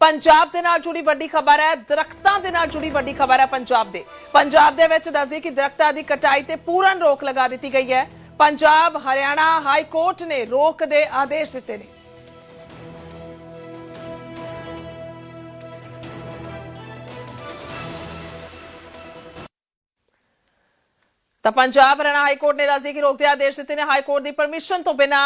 ਪੰਜਾਬ ਦੇ ਨਾਲ ਜੁੜੀ ਵੱਡੀ ਖਬਰ ਹੈ, ਦਰਖਤਾਂ ਦੇ ਨਾਲ ਜੁੜੀ ਵੱਡੀ ਖਬਰ ਹੈ ਪੰਜਾਬ ਦੇ। ਪੰਜਾਬ ਦੇ ਵਿੱਚ ਦੱਸਦੀ ਕਿ ਦਰਖਤਾਂ ਦੀ ਕਟਾਈ ਤੇ ਪੂਰਨ ਰੋਕ ਲਗਾ ਦਿੱਤੀ ਗਈ ਹੈ। ਪੰਜਾਬ, ਹਰਿਆਣਾ ਹਾਈ ਕੋਰਟ ਨੇ ਰੋਕ ਦੇ ਆਦੇਸ਼ ਦਿੱਤੇ ਨੇ। ਤਾਂ ਪੰਜਾਬ ਹਰਿਆਣਾ ਹਾਈ ਕੋਰਟ ਨੇ ਦੱਸਦੀ ਕਿ ਰੋਕ ਦੇ ਆਦੇਸ਼ ਦਿੱਤੇ ਨੇ। ਹਾਈ ਕੋਰਟ ਦੀ ਪਰਮਿਸ਼ਨ ਤੋਂ ਬਿਨਾ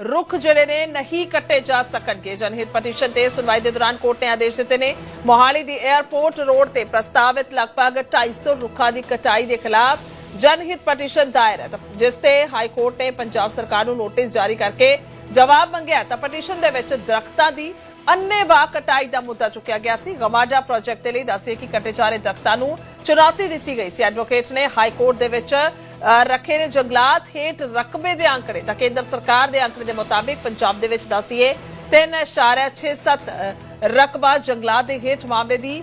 ਰੁੱਖ ਜਿਹੜੇ ਨੇ ਨਹੀਂ ਕੱਟੇ ਜਾ ਸਕਣਗੇ। ਜਨਹਿਤ ਪਟੀਸ਼ਨ ਤੇ ਸੁਣਵਾਈ ਦੇ ਦੌਰਾਨ ਕੋਰਟ ਨੇ ਆਦੇਸ਼ ਦਿੱਤੇ ਨੇ, ਮੋਹਾਲੀ ਦੀ 에ਅਰਪੋਰਟ ਰੋਡ ਤੇ ਪ੍ਰਸਤਾਵਿਤ ਲਗਭਗ 250 ਰੁੱਖਾਂ ਦੀ ਕਟਾਈ ਦੇ ਖਿਲਾਫ ਜਨਹਿਤ ਪਟੀਸ਼ਨ ਦਾਇਰ ਹੈ। ਜਿਸ ਤੇ ਹਾਈ ਕੋਰਟ ਨੇ ਪੰਜਾਬ ਸਰਕਾਰ ਨੂੰ ਨੋਟਿਸ ਜਾਰੀ ਕਰਕੇ ਜਵਾਬ ਮੰਗਿਆ ਤਾਂ ਪਟੀਸ਼ਨ ਦੇ ਵਿੱਚ ਦਰਖਤਾਂ ਦੀ ਅੰਨੇਵਾਹ ਕਟਾਈ ਦਾ ਮੁੱਦਾ ਚੁੱਕਿਆ ਗਿਆ ਸੀ। ਗਮਾਜਾ ਪ੍ਰੋਜੈਕਟ ਦੇ ਲਈ ਦੱਸਿਆ ਕਿ ਕੱਟੇ ਜਾ ਰਹੇ ਦਰਖਤਾਂ ਨੂੰ ਚੁਣੌਤੀ ਦਿੱਤੀ ਗਈ ਸੀ। ਐਡਵੋਕੇਟ ਨੇ ਹਾਈ ਕੋਰਟ ਦੇ ਵਿੱਚ ਰੱਖੇ ਨੇ ਜੰਗਲਾਤ ਹੇਠ ਰਕਬੇ ਦੇ ਅੰਕੜੇ। ਤਾਂ ਕੇਂਦਰ ਸਰਕਾਰ ਦੇ ਅੰਕੜੇ ਦੇ ਮੁਤਾਬਿਕ ਪੰਜਾਬ ਦੇ ਵਿੱਚ ਦੱਸੀਏ 3.67 ਰਕਬਾ ਜੰਗਲਾਤ ਦੇ ਹੇਠ ਮਾਮਲੇ ਦੀ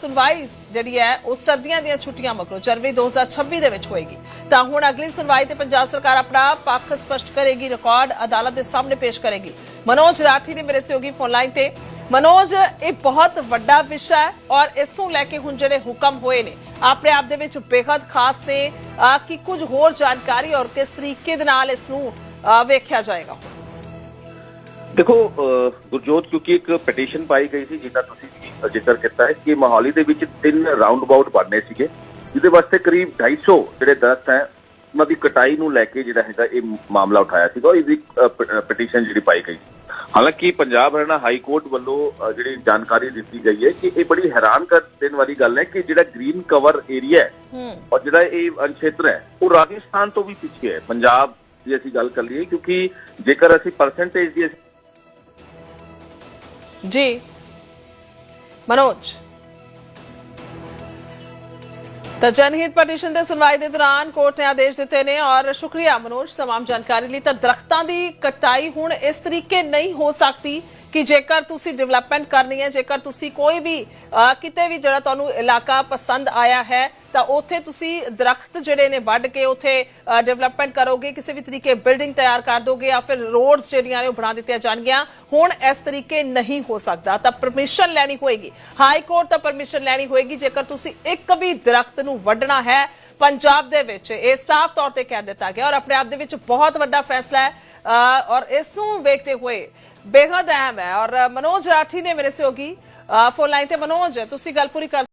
ਸੁਣਵਾਈ ਜਿਹੜੀ ਹੈ, ਉਹ ਸਰਦੀਆਂ ਦੀਆਂ ਛੁੱਟੀਆਂ ਮਗਰੋਂ ਜਨਵਰੀ 2026 ਦੇ ਵਿੱਚ ਹੋਏਗੀ। ਤਾਂ ਹੁਣ ਅਗਲੀ ਸੁਣਵਾਈ ਤੇ ਪੰਜਾਬ ਸਰਕਾਰ ਆਪਣਾ ਪੱਖ ਸਪਸ਼ਟ ਕਰੇਗੀ, ਰਿਕਾਰਡ ਅਦਾਲਤ ਦੇ ਸਾਹਮਣੇ ਪੇਸ਼ ਕਰੇਗੀ। ਮਨੋਜ ਰਾਠੀ ਨੇ ਮੇਰੇ ਸਹਿਯੋਗੀ ਫੋਨ ਲਾਈਨ ਤੇ ਮਨੋਜ, ਇਹ ਬਹੁਤ ਵੱਡਾ ਵਿਸ਼ਾ ਹੈ ਔਰ ਇਸ ਨੂੰ ਲੈ ਕੇ ਹੁਣ ਜਿਹੜੇ ਹੁਕਮ ਹੋਏ ਨੇ, ਆਪਣੇ ਆਪ ਦੇ ਵਿੱਚ ਬੇहद ਖਾਸ ਨੇ ਕਿ ਕੁਝ ਹੋਰ ਜਾਣਕਾਰੀ ਔਰ ਕਿਸ ਤਰੀਕੇ ਦੇ ਨਾਲ ਇਸ ਨੂੰ ਵੇਖਿਆ ਜਾਏਗਾ। ਦੇਖੋ ਗੁਰਜੋਤ, ਕਿਉਂਕਿ ਇੱਕ ਪਟੀਸ਼ਨ ਪਾਈ ਗਈ ਸੀ ਜਿਹਦਾ ਤੁਸੀਂ ਜ਼ਿਕਰ ਕੀਤਾ ਹੈ ਕਿ ਮੋਹਾਲੀ ਦੇ ਵਿੱਚ ਤਿੰਨ ਰਾਉਂਡ ਅਬਾਊਟ ਬਣਨੇ ਸੀਗੇ, ਜਿਹਦੇ ਵਾਸਤੇ ਕਰੀਬ 250 ਜਿਹੜੇ ਦਰਖਤ ਹੈ, ਉਹਨਾਂ ਦੀ ਕਟਾਈ ਨੂੰ ਲੈ ਕੇ ਜਿਹੜਾ ਹੈਗਾ ਇਹ ਮਾਮਲਾ ਉਠਾਇਆ ਸੀਗਾ, ਔਰ ਇਹਦੀ ਪਟੀਸ਼ਨ ਜਿਹੜੀ ਪਾਈ ਗਈ ਸੀ। ਹਾਲਾਂਕਿ ਪੰਜਾਬ ਹਰਿਆਣਾ ਹਾਈ ਕੋਰਟ ਵੱਲੋਂ ਜਿਹੜੀ ਜਾਣਕਾਰੀ ਦਿੱਤੀ ਗਈ ਹੈ ਕਿ ਇਹ ਬੜੀ ਹੈਰਾਨ ਕਰ ਦੇਣ ਵਾਲੀ ਗੱਲ ਹੈ ਕਿ ਜਿਹੜਾ ਗ੍ਰੀਨ ਕਵਰ ਏਰੀਆ ਹੈ ਔਰ ਜਿਹੜਾ ਇਹ ਅਨਛੇਤਰ ਹੈ ਉਹ ਰਾਜਸਥਾਨ ਤੋਂ ਵੀ ਪਿੱਛੇ ਹੈ। ਪੰਜਾਬ ਦੀ ਅਸੀਂ ਗੱਲ ਕਰ ਲਈਏ ਕਿਉਂਕਿ ਜੇਕਰ ਅਸੀਂ ਪਰਸੈਂਟੇਜ ਦੀ ਜੀ। ਮਨੋਜ। ਤਾਂ ਜਨਹਿਤ ਪਟੀਸ਼ਨ ਦੇ ਸੁਣਵਾਈ ਦੇ ਦੌਰਾਨ ਕੋਰਟ ਨੇ ਆਦੇਸ਼ ਦਿੱਤੇ ਨੇ ਔਰ ਸ਼ੁਕਰੀਆ ਮਨੋਜ तमाम ਜਾਣਕਾਰੀ ਲਈ ਤਾਂ ਦਰਖਤਾਂ ਦੀ ਕਟਾਈ ਹੁਣ ਇਸ ਤਰੀਕੇ ਨਹੀਂ ਹੋ ਸਕਦੀ ਕਿ ਜੇਕਰ ਤੁਸੀਂ ਡਿਵੈਲਪਮੈਂਟ ਕਰਨੀ ਹੈ ਜੇਕਰ ਤੁਸੀਂ ਕੋਈ ਵੀ ਅਹ, ਕਿਤੇ ਵੀ ਜਿਹੜਾ ਤੁਹਾਨੂੰ ਇਲਾਕਾ ਪਸੰਦ ਆਇਆ ਹੈ ਤਾਂ ਉੱਥੇ ਤੁਸੀਂ ਦਰਖਤ ਜਿਹੜੇ ਨੇ ਵੱਢ ਕੇ ਉੱਥੇ ਡਿਵੈਲਪਮੈਂਟ ਕਰੋਗੇ, ਕਿਸੇ ਵੀ ਤਰੀਕੇ ਬਿਲਡਿੰਗ ਤਿਆਰ ਕਰ ਦੋਗੇ ਜਾਂ ਫਿਰ ਰੋਡਸ ਜਿਹੜੀਆਂ ਨੇ ਉਹ ਬਣਾ ਦਿੱਤੀਆਂ ਜਾਣਗੀਆਂ। ਹੁਣ ਇਸ ਤਰੀਕੇ ਨਹੀਂ ਹੋ ਸਕਦਾ, ਤਾਂ ਪਰਮਿਸ਼ਨ ਲੈਣੀ ਹੋਏਗੀ। ਹਾਈ ਕੋਰਟ ਤੋਂ ਪਰਮਿਸ਼ਨ ਲੈਣੀ ਹੋਏਗੀ, ਜੇਕਰ ਤੁਸੀਂ ਇੱਕ ਵੀ ਦਰਖਤ ਨੂੰ ਵੱਢਣਾ ਹੈ, ਪੰਜਾਬ ਦੇ ਵਿੱਚ, ਇਹ ਸਾਫ਼ ਤੌਰ ਤੇ ਕਹਿ ਦਿੱਤਾ ਗਿਆ। ਔਰ ਆਪਣੇ ਆਪ ਦੇ ਵਿੱਚ ਬਹੁਤ ਵੱਡਾ ਫੈਸਲਾ ਹੈ ਔਰ ਇਸ ਨੂੰ ਵੇਖਦੇ ਹੋਏ ਬੇहद ਅਹਿਮ ਹੈ। ਔਰ ਮਨੋਜ ਰਾਠੀ ਨੇ ਮੇਰੇ ਸਹਿਯੋਗੀ ਫੋਨ ਲਾਈਨ ਤੇ। ਮਨੋਜ, ਤੁਸੀਂ ਗੱਲ ਪੂਰੀ ਕਰ